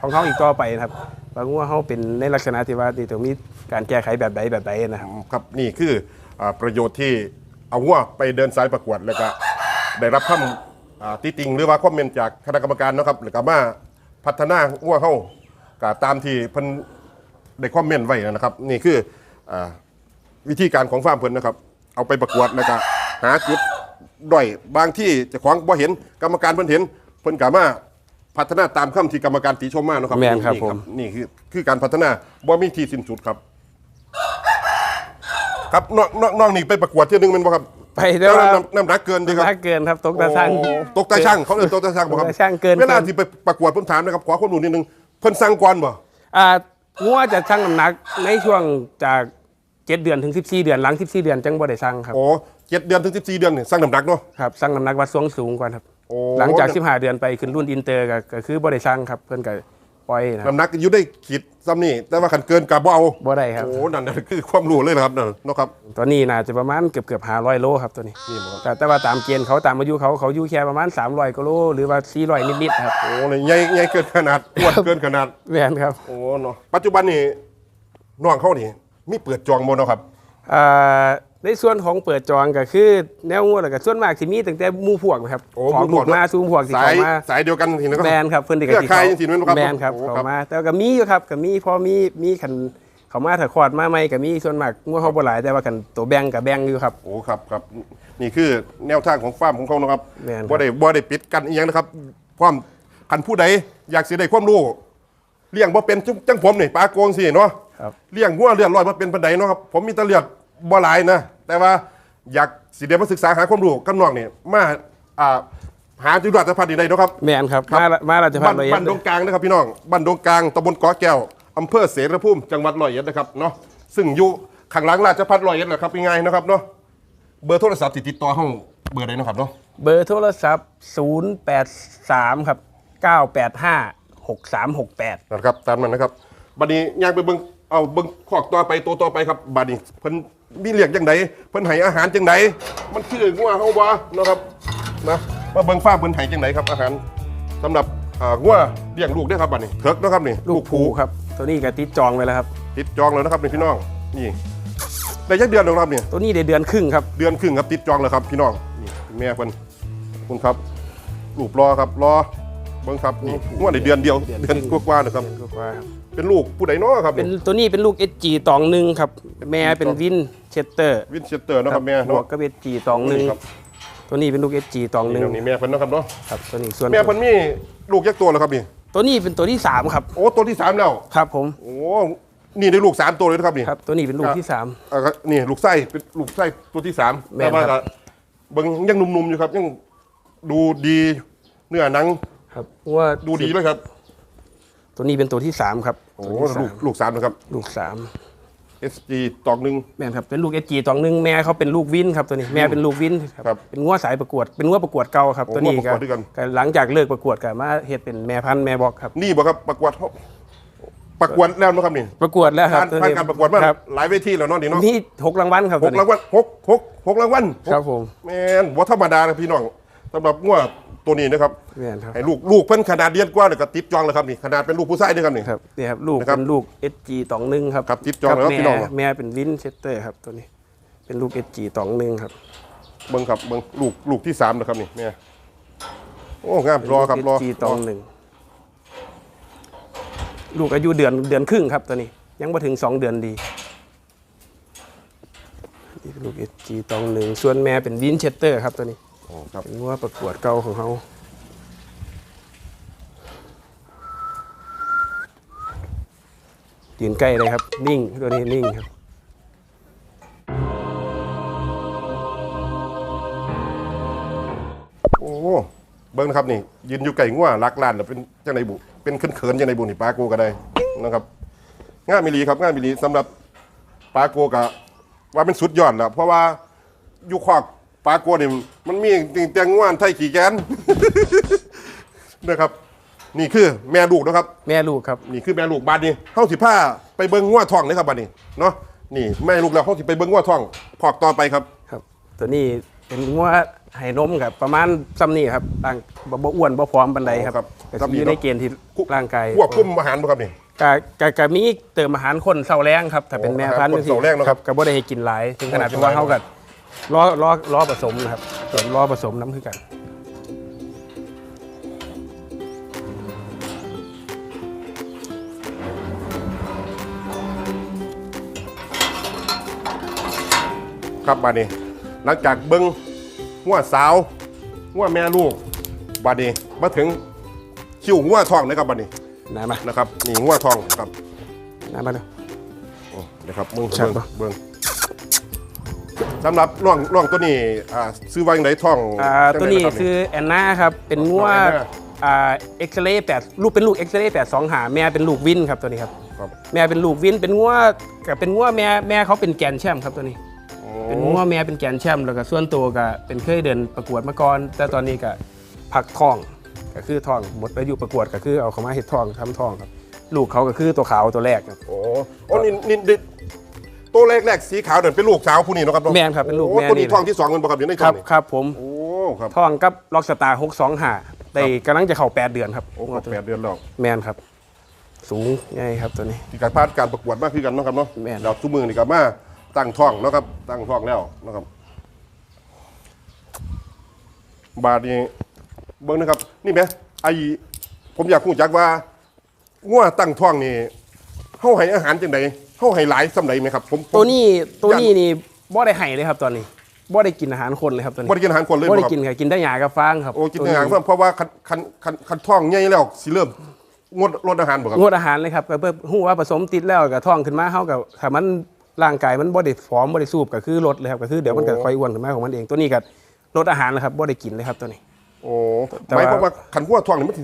Speaker 2: ของเขาอีกต่อไปนะครับบางว่าเฮาเป็นในลักษณะที่ว่าที่ต้องมี การแก้ไขแบบใดแบบใดนะครับ
Speaker 1: ครับนี่คืออ่าประโยชน์ที่เอางัวไปเดินสายประกวดแล้วก็ ได้รับคำอ่าติติงหรือว่าคอมเมนต์จากคณะกรรมการเนาะครับแล้วก็มาพัฒนางัวเฮาก็ตามที่เพิ่นได้คอมเมนต์ไว้นะครับ นี่คืออ่าวิธีการของฟาร์มเพิ่นนะครับ เอาไปประกวดแล้วก็หาจุดด้อยบางที่เจะของบ่เห็นกรรมการเพิ่นเห็นเพิ่นกามาพัฒนาตามคำที่กรรมการติชมมาเนาะครับ
Speaker 2: แม่นครับ
Speaker 1: นี่
Speaker 2: ผม
Speaker 1: นี่คือคือการพัฒนาบ่มีที่สิ้นสุดครับ ครับน้องน้องน้องนี่ไปประกวดเที่ยวนึงแมันบ่ครับ
Speaker 2: ไปแต่ว่า
Speaker 1: น้ำน้ำหนักเกินดีครับ
Speaker 2: ถ้าเกินครับตกตะสั่ง
Speaker 1: โอ้ตกตาช่างเขาเรียกตกตาช่างบ่ครับ
Speaker 2: ตกตาช่างเกิน
Speaker 1: เวลาที่ไปประกวดผมถามนะครับขอข้อมูลนิดนึงเพิ่นสั่งก่อนบ่
Speaker 2: อ่างัวจะชั่งน้ำหนักในช่วงจาก7เดือนถึง14เดือนหลัง14เดือนจังบ่ได้ชั่งครับ
Speaker 1: โอ้เจ็ดเดือนถึง14เดือนนี่สั่งน้ำหนักเนาะ
Speaker 2: ครับสั่งน้ำหนักวัดส่วนสูงก่อนครับ
Speaker 1: โอ้
Speaker 2: หลังจาก15เดือนไปขึ้นรุ่นอินเตอร์ก็ก็คือบ่ได้สั่งครับ เพิ่นก็ ปล่อยนะครับ
Speaker 1: น้ำหนักอยู่ได้ขีดซ้ำนี่แต่ว่าขันเกินกับบ่เอา
Speaker 2: บ่ได้ครับ
Speaker 1: โอ้นั่นน่ะคือความรู้เลยนะครับนั่นเนาะครับ
Speaker 2: ตัวนี้น่าจะประมาณเกือบเกือบ500โลครับตัวนี้
Speaker 1: นี่บ่ครับ
Speaker 2: แต่แต่ว่าตามเกณฑ์เขาตามอายุเขาเขาอยู่แค่ประมาณ300กว่าโลหรือว่า400นิดๆครับ
Speaker 1: โอ้เนี่ยใหญ่ใหญ่เกินขนาดอ้วนเกินขนาด
Speaker 2: แม่นครับ
Speaker 1: โอ้เนาะปัจจุบันนี่น้องเขานี่มีเปิดจองบ่เนาะครับ
Speaker 2: อ่า ในส่วนของเปิดจองก็คือแนวงัวแล้วก็ส่วนมากสิมีตั้งแต่หมู่พวกนะครับ
Speaker 1: โอ้
Speaker 2: ของ
Speaker 1: หมู่
Speaker 2: ลู
Speaker 1: พว
Speaker 2: ก
Speaker 1: ก
Speaker 2: มาซูมพวกสิ
Speaker 1: สา
Speaker 2: เข้ายมา
Speaker 1: สายเดียวกันทีนะครับ
Speaker 2: แมนครับเพิ่นได้
Speaker 1: เครือข่ายจังซี่แม่นบ่ครับ
Speaker 2: แมนครับ
Speaker 1: โอ้
Speaker 2: เขา
Speaker 1: ครับ
Speaker 2: มาแต่ว่าก็มีอยู่ครับก็มีพอมีมีคันเขามาถ้าคลอดมาใหม่ก็มีส่วนมากงัวเขาบ่หลายแต่ว่าคันตัวแบ่งก็แบ่งอยู่ครับ
Speaker 1: โอ้ครับครับนี่คือแนวทางของฟาร์มของเขานะครับ
Speaker 2: แม่นครับ
Speaker 1: บ่ได้บ่ได้ปิดกันอีหยังนะครับความคันผู้ใดอยากสิได้ความรู้เลี้ยงบ่เป็นจังจังผมนี่ปลาโกงสิเนาะ
Speaker 2: ครับ
Speaker 1: เลี้ยงงัวเลือดร้อยมาเป็นปันไดเนาะครับผมมีแตะเลือดบ่หลายนะ แต่ว่าอยากสิเดียมาศึกษาหาความรู้กับน้องนี่มาอ่าหาจุดวัดสัมพันธ์ใดเนาะครับ
Speaker 2: แมนครับ
Speaker 1: ครับ
Speaker 2: มาละมาราชพั
Speaker 1: บ้า
Speaker 2: ฒ
Speaker 1: น
Speaker 2: น์ร้อยเอ็
Speaker 1: บ้าน
Speaker 2: ด
Speaker 1: ดงกลางนะครับพี่น้องบ้านดงกลางตำบลเกาะแก้วอำเภอเสรภูมิจังหวัดร้อยเอ็ดนะครับเนาะซึ่งอยู่ข้างหลังราชพัฒร้อยเอ็ดแหละครับง่ายๆนะครับเนาะเบอร์โทรศัพท์ที่ติดต่อห้องเบอร์ใดเนาะครับเนาะ
Speaker 2: เบอร์โทรศัพท์ 083 ครับ 985 6368
Speaker 1: นะครับตามนั้นนะครับบัดนี้ย่างไปเบิ่งเอาเบิ่งขอกต่อไปตัวต่อไปครับบัดนี้เพิ่น มีเรียกจังไดเพิ่นให้อาหารจังไดมันคืองัวเฮาบ่เนาะครับนะมาเบิ่งฟาร์มเพิ่นให้จังไดครับอาหารสำหรับอ่างัวเลี้ยงลูกเด้อครับบัดนี้เถิกเนาะครับนี่
Speaker 2: ลูกผูครับ ตัวนี้ก็ติดจองไว้แล้วครับ
Speaker 1: ติดจองแล้วนะครับนี่พี่น้องนี่ได้ยักเดือนแล้วครับนี่
Speaker 2: ตัวนี้ได้เดือนครึ่งครับ
Speaker 1: เดือนครึ่งครับติดจองแล้วครับพี่น้องนี่แม่เพิ่นขอบคุณครับลูกรอครับรอ เบิ่งครับนี่งัวได้เดือนเดียว
Speaker 2: เดือน
Speaker 1: เดือน
Speaker 2: ครึ่ง
Speaker 1: กว่าๆนะครับ
Speaker 2: เดือนกว่าๆครับ
Speaker 1: เป็นลูกผู้ใดเนาะครับ
Speaker 2: เป็นตัวนี้เป็นลูก SG ตองหนึ่งครับ แม่เป็นวินเชสเตอร์
Speaker 1: วินเชสเตอร์เนาะครับแม่
Speaker 2: บว
Speaker 1: เนาะ
Speaker 2: กก็เป็น SG ตองหนึ่ง
Speaker 1: นี่ครับ
Speaker 2: ตัวนี้เป็นลูก SG ตองห
Speaker 1: นี่
Speaker 2: นึ่ง
Speaker 1: นี่แม่เพิ่นเนาะครับเนาะ
Speaker 2: ครับตัวนี้ส่วน
Speaker 1: แม่เพิ่นมีลูกยักษ์ตัวแล้วครับนี่
Speaker 2: ตัวนี้เป็นตัวที่3ครับ
Speaker 1: โอ้ตัวที่สามแล้ว
Speaker 2: ครับผม
Speaker 1: โอ้นี่ได้ลูกสามตัวเลยนะครับนี่
Speaker 2: ครับตัวนี้เป็นลูกที่
Speaker 1: อ่าก็นี่ลูกไส้เป็นลูกไส้ตัวที่สาม
Speaker 2: แม่
Speaker 1: แต่
Speaker 2: น
Speaker 1: ว่า
Speaker 2: ครั
Speaker 1: ก็
Speaker 2: บ
Speaker 1: เบิ่งยังหนุ่มๆอยู่ครับ ยังดูดีเนื้อหนัง
Speaker 2: ครับว่า
Speaker 1: ดูดีเลยครับ
Speaker 2: ตัวนี้เป็นตัวที่สามครับ
Speaker 1: โอ้
Speaker 2: ตัวที่สา
Speaker 1: ลู
Speaker 2: ม
Speaker 1: กลูกสามนะครับ
Speaker 2: ลูกสาม
Speaker 1: SG ตอกหนึ่ง
Speaker 2: แม่นครับเป็นลูกเอจีตองหนึงแม่เขาเป็นลูกวินครับตัวนี้แม่เป็นลูกวิน
Speaker 1: ครับ
Speaker 2: เป็นงัวสายประกวดเป็นงัวประกวดเก่าครับ
Speaker 1: โอ้
Speaker 2: ตัวนี้
Speaker 1: งัวประกวดด้วยกัน
Speaker 2: ก็หลังจากเลิกประกวดก็มาเฮ็ดเป็นแม่พันธุ์แม่บอกครับ
Speaker 1: นี่บ่ครับประกวดประกวดแล้วนะครับนี่
Speaker 2: ประกวดแล้วครับ
Speaker 1: ผ่าน
Speaker 2: ตัว
Speaker 1: ผ่าน
Speaker 2: นี้
Speaker 1: การประกวดมา
Speaker 2: ครับ
Speaker 1: หลายเวทีแล้วเนาะนี่เนาะ
Speaker 2: มีหกรางวัลครับ
Speaker 1: ห
Speaker 2: ตัว
Speaker 1: ก
Speaker 2: นี้
Speaker 1: รางวัลหกหกหกรางวัล
Speaker 2: ครับผม
Speaker 1: แมนบ่ธรรมดานะพี่น้อง สำหรับงัวตัวนี้นะครับ
Speaker 2: แม่นครับ
Speaker 1: ให้ลูกลูกเพิ่นขนาดเดียนกว่าเลยก็ติดจองเลยครับนี่ขนาดเป็นลูกผู้ชายด้วยครับนี่
Speaker 2: ครับนี่ครับลูก
Speaker 1: นะครับ
Speaker 2: เป็นลูก SG ตองหนึงครับ
Speaker 1: ครับจิ๊บจองแล้ว
Speaker 2: แม่
Speaker 1: พี่น้อง
Speaker 2: แม่เป็นวินเชสเตอร์ครับตัวนี้ เป็นลูก SG ตองหนึงครับ
Speaker 1: เบิ่งครับเบิ่งลูกลูกที่สามนะครับนี่แม่โอ้งามรอครับรอ
Speaker 2: SG ตองหนึ่งลูกอายุเดือนเดือนครึ่งครับตัวนี้ ยังมาถึงสองเดือนดีนี่เป็นลูก SG ตองหนึ่งส่วนแม่เป็นวินเชสเตอร์ครับตัวนี้
Speaker 1: โอ้ ครับ
Speaker 2: เป็นว่าประกวดเก่าของเขายืนใกล้เลยครับ นิ่งตัวนี้นิ่งครับ
Speaker 1: โอ้เบิ่งนะครับนี่ยืนอยู่ไก่งัวรักลานแล้วเป็นจังไดบุเป็นเขินๆจังไดบุนี่ปลาโกก็ได้นะครับงามมิลีครับงามมิลีสำหรับปลาโกกะว่าเป็นสุดยอดแล้วเพราะว่าอยู่ขอก ปลาโกนี่มันมีจริงแต่งัวไทยขี่แกน นะครับ นี่คือแม่ลูกนะครับ
Speaker 2: แม่ลูกครับ
Speaker 1: นี่คือแม่ลูกบาดนี้เฮาสิผ้าไปเบิ่งงัวทองเลยครับบาดนี้เนาะนี่แม่ลูกแล้วเฮาสิไปเบิ่งงัวทองพอกต่อไปครับ
Speaker 2: ครับ ตัวนี้เป็นงัวไห่นมครับประมาณซ้ำนี่ครับร่างบ่บ่อ้วนบ่พร้อมบันไดครับ
Speaker 1: ครับ
Speaker 2: ก็
Speaker 1: ซ้ำนี่
Speaker 2: สิอยู่
Speaker 1: เน
Speaker 2: ใน
Speaker 1: อะ
Speaker 2: เกณฑ์ที่ร่างกาย
Speaker 1: ควบคุมอาหารบ่ครับนี่
Speaker 2: กะกะกะมีเติมอาหารคนเสาแรงครับถ้าเป็น
Speaker 1: โอ้
Speaker 2: แม่พันธุ์
Speaker 1: อาหารคนเสาแรงเนอะ
Speaker 2: ครับก็บ่ได้ให้กินหลายถึงขนาด
Speaker 1: โอ้กิน
Speaker 2: ที่ว่า
Speaker 1: หลาย
Speaker 2: เฮาก็ ล้อล้อล้อผสมนะครับเติมล้อผสมน้ำคือกัน
Speaker 1: ครับบาดนี้ หลังจากเบิ่งงัวสาวงัวแม่ลูกบาดนี้มาถึงคิวงัวทองนะครับบาดนี้
Speaker 2: นะมา
Speaker 1: นะครับนี่งัวทองครับ
Speaker 2: นะมาดู
Speaker 1: โอ้นะครับเบิ่ง
Speaker 2: ชัด
Speaker 1: เบิ่ง
Speaker 2: ปะ
Speaker 1: เบิ่ง สำหรับร่องร่องตัวนี้อ่าซื้อไว้ยังไงทอง
Speaker 2: อ่า
Speaker 1: จัง
Speaker 2: ตัว
Speaker 1: ใด
Speaker 2: นี้ะ
Speaker 1: ครับ
Speaker 2: คือแอนนาครับ เป็นงัว
Speaker 1: น้องแอนนา
Speaker 2: อ่าเอ็กซเรย์แปดลูกเป็นลูกเอ็กซเรย์แปดสองหาแม่เป็นลูกวินครับตัวนี้ครับ
Speaker 1: ครับ
Speaker 2: แม่เป็นลูกวินเป็นงัวกับเป็นงัวแม่แม่เขาเป็นแกรนด์แชมป์ครับตัวนี้
Speaker 1: โอ้
Speaker 2: เป็นงัวแม่เป็นแกรนด์แชมป์แล้วก็ส่วนตัวก็เป็นเคยเดินประกวดมาก่อน แต่ตอนนี้ก็พักท้องก็คือท้องหมดอายุประกวดก็คือเอาเขามาเฮ็ดท้องทำท้องครับ ลูกเขาก็คือตัวขาวตัวแรกครับ
Speaker 1: โอ้โอ้นี่นี่นี่ ตัวแรกแรกสีขาวเดินเป็นลูกสาวผู้นี้เนาะครับ
Speaker 2: แม่นครับเป็นลูก
Speaker 1: โอ้
Speaker 2: แม่
Speaker 1: ตัวนี้
Speaker 2: นี่
Speaker 1: ทองที่สองมันบ่ครับอยู่ใน
Speaker 2: ค
Speaker 1: ท้อ
Speaker 2: รั
Speaker 1: ง
Speaker 2: บ
Speaker 1: นี่
Speaker 2: ครับผม
Speaker 1: โอ้ครับ
Speaker 2: ท้องกับล็อกสตาร์หกสองหาได้กำลังจะเข้าแปดเดือนครับ
Speaker 1: โอ้ครบแปดเดือนแล้ว
Speaker 2: แมนครับ สูงใหญ่ครับตัวนี้
Speaker 1: ที่การพาดการประกวดมากขึ้นกันเนาะครับเนาะ
Speaker 2: แม่น
Speaker 1: แล้วทุกมือนี่ก็มาตั้งท้องเนาะครับตั้งท้องแล้วนะครับ บาดนี้เบิ้งนะครับ นี่ไหมไอผมอยากรู้จักว่างัวตั้งท้องนี่เฮาให้อาหารจังได เฮาให้หลายสำใดไหมครับผมผม
Speaker 2: ตัวนี้ตัวนี้นี่บ่ได้ไห้เลยครับตอนนี้บ่ได้กินอาหารคนเลยครับตอนนี้
Speaker 1: บ่ได้กินอาหารคนเลย
Speaker 2: บ่
Speaker 1: บ่
Speaker 2: ได้
Speaker 1: ครับ
Speaker 2: กินค่ะกินได้หยากับฟางครับ
Speaker 1: โอ้กินอาหารเพราะว่าคันคันคันคันท้องใหญ่แล้วสิเริ่มงดลดอาหารบ่ครับ
Speaker 2: งดอาหารเลยครับก็เพื่อฮู้ว่าผสมติดแล้วก็ท้องขึ้นมาเฮากับถ้ามันร่างกายมันบ่ได้ผอมบ่ได้สูบก็คือลดเลยครับก็คือเดี๋ยวมันก็
Speaker 1: โอ้
Speaker 2: ค่อยอ้วนขึ้นมาของมันเองตัวนี้ก็ลดอาหารแล้วครับบ่ได้กินเลยครับตัวนี้
Speaker 1: โอ้
Speaker 2: แต่
Speaker 1: หมาย
Speaker 2: ว่า
Speaker 1: ความว่าขันหัวท้องนี่มันสิ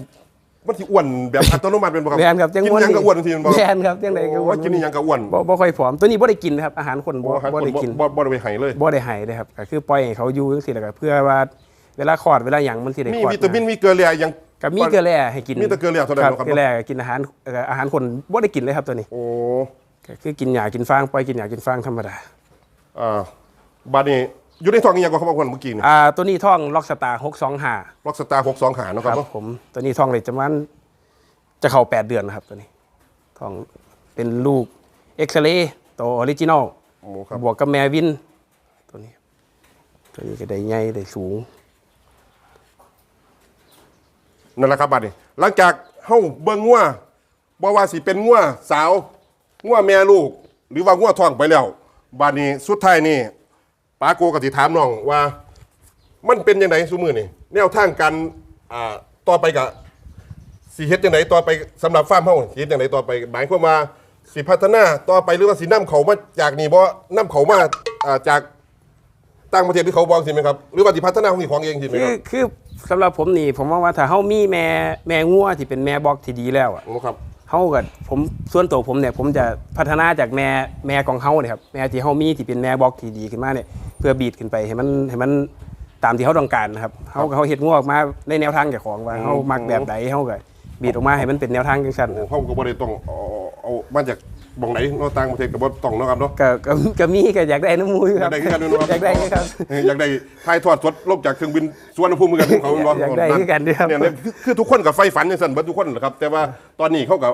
Speaker 1: มันสิอ้วนแบบอัตโนมัติเป็นบ่ครับ
Speaker 2: แม่นครับจัง
Speaker 1: กิน
Speaker 2: ม่วน
Speaker 1: หยังก็อ้วนทันทีแมันบ่
Speaker 2: แม่นครับจังไดก็อ้
Speaker 1: โอ้
Speaker 2: วน
Speaker 1: กินอิหยังก็อ้วน
Speaker 2: บ่บ่ค่อยผอมตัวนี้บ่ได้กินนะครับอาหารคนบ่
Speaker 1: บ่
Speaker 2: บ่ได้กิน
Speaker 1: บ่บ่ได้ไปให้เลย
Speaker 2: บ่ได้ให้เลยครับก็คือปล่อยให้เขาอยู่จังซี่แหละก็เพื่อว่าเวลาคลอดเวลาหยังมันสิได้
Speaker 1: มี
Speaker 2: คลอด
Speaker 1: วิตามินมีเกลือแร่หยัง
Speaker 2: ก็มีเกลือแร่ให้กิน
Speaker 1: มีแต่เกลือแร่เท่านั้น
Speaker 2: ครับ
Speaker 1: เนาะครับ
Speaker 2: เกลือแร่กินอาหารเอ่ออาหารคนบ่ได้กินเลยครับตัวนี้
Speaker 1: โอ้
Speaker 2: ก็คือกินหญ้ากินฟางปล่อยกินหญ้ากินฟางธรรมดา
Speaker 1: อ่าบัดนี้ อยู่ในท้องอีหยังก็เขาบอกว่าเมื่อกี้นี่
Speaker 2: อ่าตัวนี้ท่องล็อกสตาร์625
Speaker 1: ล็อกสตาร์625หาเนาะ
Speaker 2: ค
Speaker 1: ครั
Speaker 2: รั
Speaker 1: บบเนาะ
Speaker 2: ผมตัวนี้ท่องเลยประมาณจะเข้า8เดือนนะครับตัวนี้ท่องเป็นลูกเอ็กซเรย์ตัวออริจินอล
Speaker 1: โอ้ครับ
Speaker 2: บวกกับแมวิน ตัวนี้ ตัวนี้ก็ได้ใหญ่ได้สูง
Speaker 1: นั่นแหละครับบัดนี้หลังจากเฮาเบิ่งงัวบ่ว่าสิเป็นงัวสาวงัวแม่ลูก หรือว่างัวท้องไปแล้วบัดนี้สุดท้ายนี่ ปาโกก็สิถามน้องว่า มันเป็นยังไงซุมือนี่แนวทางการอ่าต่อไปกับสิเฮ็ดยังไงต่อไปสำหรับฟาร์มเฮาสิเฮ็ดยังไงต่อไปหมายความว่าสิพัฒนาต่อไปหรือว่าสินํเขามาจากนี่บ่นํเขามาอ่าจากต่างประเทศที่เขาบอกสิไหมครับหรือว่าที่พัฒนาของที่ของเองสิไหม
Speaker 2: คื
Speaker 1: ค
Speaker 2: อ
Speaker 1: รับ
Speaker 2: คือสำหรับผมนี่ผมว่าว่าถ้าเฮามีแม่แม่งัวที่เป็นแม่บอกที่ดีแล้วอะ
Speaker 1: โอ้ครับ
Speaker 2: เฮากับผมส่วนตัวผมเนี่ยผมจะพัฒนาจากแม่แม่ของเฮาเนี่ยครับแม่ที่เฮามีที่เป็นแม่บล็อกที่ดีขึ้นมาเนี่ยเพื่อบีดขึ้นไปให้มันให้มันตามที่เฮาต้องการนะครับเฮาก็เฮาเฮ็ดงวออกมาในแนวทางเจ้าของว่าเฮามักแบบใดเฮากับ ดออกมาให้มันเป็นแนวทางจังซั่น
Speaker 1: โอ้
Speaker 2: ครับ
Speaker 1: เขาก็บ่ได้ต้องเอาเอามาจากบ่องไหนเนาะต่างประเทศก็บ่ต้องเนาะครับเนาะ
Speaker 2: ก็ก็ก็มีก็อยากได้น้ำมูอยู่
Speaker 1: อ
Speaker 2: ค
Speaker 1: ยา
Speaker 2: รั
Speaker 1: ก
Speaker 2: บ
Speaker 1: ได้คือกันเนาะ
Speaker 2: อยากได้คือครับ
Speaker 1: เอออยากได้ถ่ายทอดสดลบจากเครื่องบินสวนภูมิเหมือนกันของเขาเนาะ
Speaker 2: อยากได้คือกันเด้อครับ
Speaker 1: เนี่ยเนี่ยคือคือทุกคนกับไฟฝันอย่างสั่นเบิดทุกคนแหละครับ แต่ว่าตอนนี้เขากับ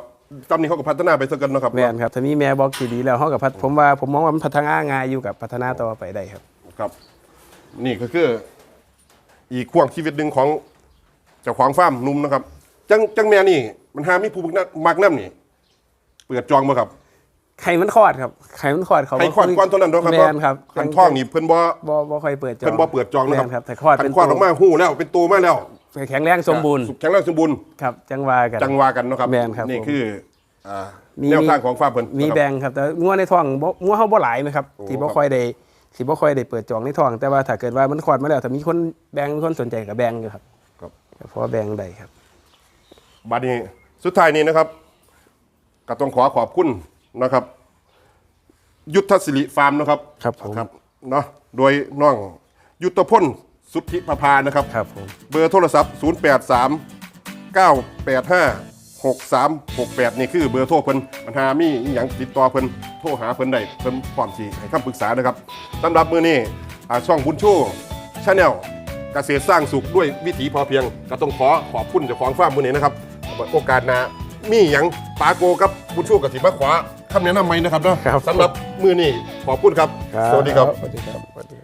Speaker 1: ตอนนี้เขาก็พัฒนาไปซะกันเนาะครับ
Speaker 2: แม่นครับถ้ามีแม่บอกที่ดีแล้วเฮากับพัฒผมว่าผมมองว่ามันพัฒนาง่ายอยู่กับพัฒนาต่อไปได้ครับ
Speaker 1: ครับ นี่ก็คือ อีกข่วงชีวิตหนึ่งของเจ้าของฟาร์มหนุ่มนะครับ จังจังแม่นี่ มันหามีผู้มักน้ำนี่ เปิดจองบ่ครับ
Speaker 2: ไข่มันคลอดครับไข่มันคลอดเขา
Speaker 1: ใครคลอดก่อนเท่านั้นเนาะครับ
Speaker 2: แม่นครับ
Speaker 1: คันท่องนี่เพิ่นบ่
Speaker 2: บ่บ่ค่อยเปิดจอง
Speaker 1: เพิ่นบ่เปิดจองนะครับ
Speaker 2: แม่ครับแต่คลอด
Speaker 1: คั
Speaker 2: เป็น
Speaker 1: นคลอดออกมาหู้แล้วเป็นตัวมาแล้ว
Speaker 2: แข็งแรงสมบูรณ์
Speaker 1: แข็งแรงสมบูรณ์
Speaker 2: ครับจังว่ากัน
Speaker 1: จังวากันเนาะครับ
Speaker 2: แม่นครับ
Speaker 1: นี่
Speaker 2: ผม
Speaker 1: คืออ่า
Speaker 2: มี
Speaker 1: แนวทางของฟาร์มเพิ่น
Speaker 2: มี
Speaker 1: นะครับ
Speaker 2: แบ่งครับแต่งัวในท้องบ่งัวเฮาบ่หลายไหมครับ
Speaker 1: โอ้
Speaker 2: ที่บ่ค่อยได้ที่บ่ค่อยได้เปิดจองในท้อง แต่ว่าถ้าเกิดว่ามันคลอดมาแล้วถ้ามีคนแบ่งมีคนสนใจก็แบ่งอยู่ครับ
Speaker 1: ครับ
Speaker 2: ก็พอแบ่งได้ครับ
Speaker 1: บัดนี้สุดท้ายนี้นะครับก็ต้องขอขอบคุณนะครับ ยุทธศิริฟาร์มนะครับ
Speaker 2: ครับผม
Speaker 1: ครับเนาะโดยน้องยุทธพลสุทธิประภานะครับ
Speaker 2: ครับผม
Speaker 1: เบอร์โทรศัพท์ 083 985 6368 นี่คือเบอร์โทรเพิ่นปัญหามีอหย่างติดต่อเพิ่นโทรหาเพิ่นได้เพิ่นพร้อมสิให้คำปรึกษานะครับสำหรับมื้อนี้อ่าช่องบุญชูชาแนลเกษตรสร้างสุขด้วยวิถีพอเพียง ก็ต้องขอขอบคุณเจ้าของฟาร์มมื้อนี้นะครับ โอกาสหน้ามีหยังปาโกกับบุญชูกับสิมาขวาคำแนะนำไหมนะครับเนาะ
Speaker 2: ครับ
Speaker 1: สำหรับมื้อนี้ขอบคุณครับ สวัสดีครับ
Speaker 2: สวัสดีครับสวัสดีครับ